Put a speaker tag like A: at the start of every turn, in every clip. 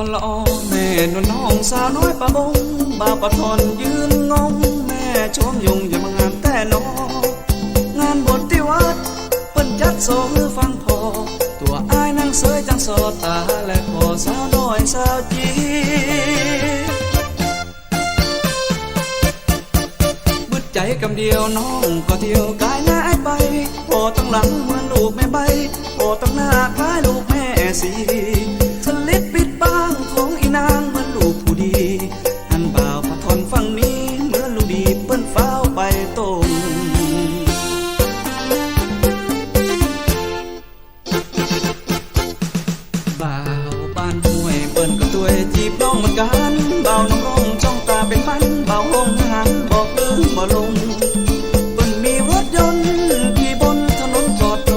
A: วนละออแม่นวลน้องสาวน้อยปะบงบาปะทอนยืนงง แม่ชมยงอย่ามางานแต่นองานบทที่วัดเปิ้นจัดโซมือฟังพอ ตัวอายนั่งเสยจังสอตา และขอสาวน้อยสาวจีบึดใจกำเดียวน้องก็เที่ยวกายหน้าไปพอตั้งหลังเหมือนลูกแม่ใบพอตั้งหน้าคล้ายลูกแม่สี วยจีบน้องเหมือนกันบ่าวน้องร้องจ้องตาเป็นมันบ่าวหงหันบอกลืมบ่ลงเปิ้นมีรถยนต์ขี่บนถนนจอดโต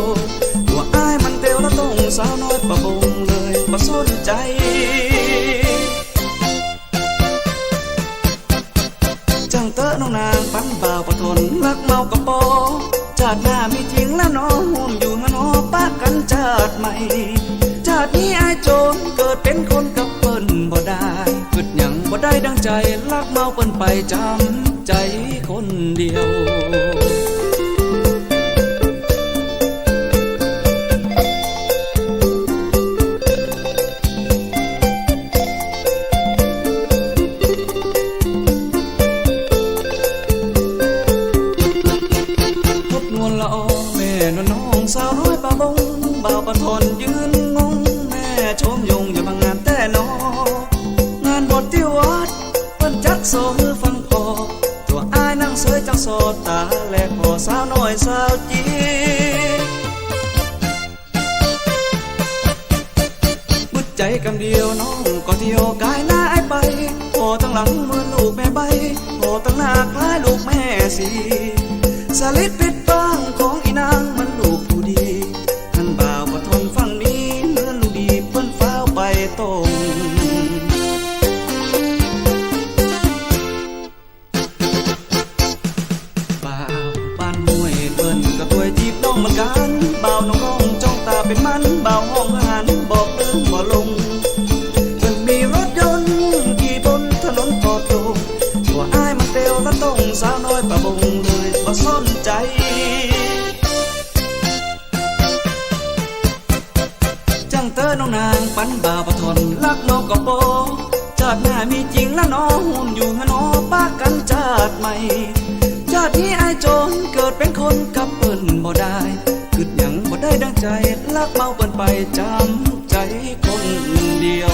A: ตัวอ้ายมันเตียวแล้วต้องสาวน้อยประบงเลยบ่สนใจจังเตอะน้องนางปันบ่าวปะทนรักเมากระโปอชาติหน้ามีจริงแล้วน้องห่วมอยู่มานอปากันชาติใหม่ชาตินี้อายโจรเกิดเป็นคนกั ได้ดังใจรักเมาเปิ้นไปจำใจคนเดียวพบนวลละออแม่นวลน้องสาวน้อยป่าบงบ่าวปะทอนยืนงงแม่ชมยงอย่ามาง สยจังโซตาแลกพอสาวน้อยสาวจีบึดใจกำเดียวน้องก็เที่ยวกายหน้าไอไปพอตั้งหลังเหมือนลูกแม่ใบพอตั้งหน้าคล้ายลูกแม่สีสลิดปิดบ้างของอีนางมันลูกผู้ดีท่านบ่าวปะทนฟังนี้เหมือนลูกดีเปิ้นฟ้าวไปตรง เหมือนกันบ่าน้องร้องจ้องตาเป็นมันบาห้องหันบอกลืมบ่ลงเพิ่นมีรถยนต์ขี่บนถนนปอโตตัวอ้ายมันเตียวและต้องสาวน้อยประบงเลยบ่สนใจจังเตอน้องนางปันบ่าวปะทนรักน้องก็โปชาติหน้ามีจริงแล้วน้องห่วมอยู่ฮะน้อป้ากันชาติใหม่ชาตินี้อายโจรเกิดเป็นคน จำใจคนเดียว